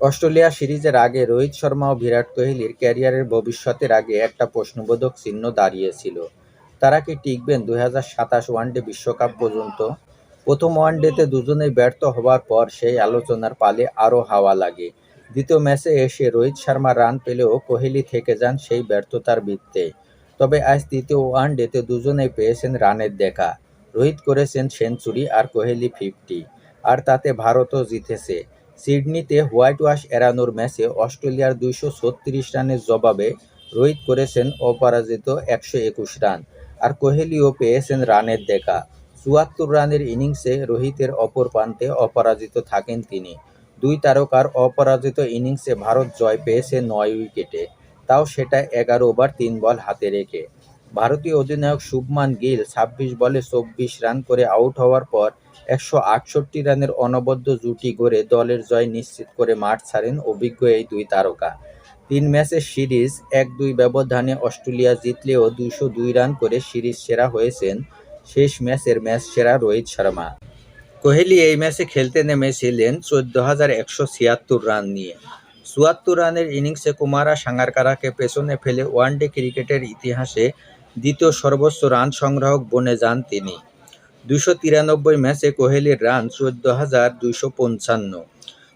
Australia সিরিজের আগে রোহিত শর্মা ও বিরাট কোহলির ক্যারিয়ারের ভবিষ্যতের আগে একটা প্রশ্নবোধক চিহ্ন দাঁড়িয়েছিল। তারা কি টিকবেন দুই হাজার সাতাশ ওয়ানডে বিশ্বকাপ পর্যন্ত? প্রথম ওয়ানডেতে দুজনেই ব্যর্থ হবার পর সেই আলোচনার পালে আরও হাওয়া লাগে। দ্বিতীয় ম্যাচে এসে রোহিত শর্মা রান পেলেও কোহলি থেকে যান সেই ব্যর্থতার বৃত্তে। তবে আজ তৃতীয় ওয়ানডেতে দুজনেই পেয়েছেন রানের দেখা। রোহিত করেছেন সেঞ্চুরি আর কোহলি ফিফটি। আর তাতে ভারতও জিতেছে। সিডনিতে হোয়াইট ওয়াশ এড়ানোর ম্যাচে অস্ট্রেলিয়ার দুইশো ছত্রিশ রানের জবাবে রোহিত করেছেন অপরাজিত একশো একুশ রান। আর কোহলিও পেয়েছেন রানের দেখা। চুয়াত্তর রানের ইনিংসে রোহিতের অপর প্রান্তে অপরাজিত থাকেন তিনি। দুই তারকার অপরাজিত ইনিংসে ভারত জয় পেয়েছে নয় উইকেটে। তাও সেটা এগারো ওভার তিন বল হাতে রেখে। ভারতীয় অধিনায়ক শুভমান গিল ছাব্বিশ বলে চব্বিশ রান করে আউট হওয়ার পর একশো আটষট্টি রানের অনবদ্য জুটি গড়ে দলের জয় নিশ্চিত করে মাঠ ছাড়েন অভিজ্ঞ এই দুই তারকা। তিন ম্যাচের সিরিজ এক দুই ব্যবধানে অস্ট্রেলিয়া জিতলেও দুশো দুই রান করে সিরিজ সেরা হয়েছেন। শেষ ম্যাচের ম্যাচ সেরা রোহিত শর্মা। কোহলি এই ম্যাচে খেলতে নেমেছিলেন চোদ্দ হাজার একশো ছিয়াত্তর রান নিয়ে। চুয়াত্তর রানের ইনিংসে কুমারা সাঙ্গারকারাকে পেছনে ফেলে ওয়ানডে ক্রিকেটের ইতিহাসে দ্বিতীয় সর্বোচ্চ রান সংগ্রাহক বনে যান তিনি। দুশো তিরানব্বই ম্যাচে কোহলির রান চোদ্দ হাজার দুশো পঞ্চান্ন।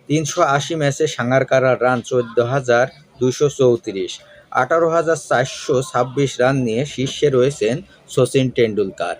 তিনশো আশি ম্যাচে সাঙ্গারকারার রান চোদ্দ হাজার দুশো চৌত্রিশ। আঠারো হাজার চারশো ছাব্বিশ রান নিয়ে শীর্ষে রয়েছেন শচীন টেন্ডুলকার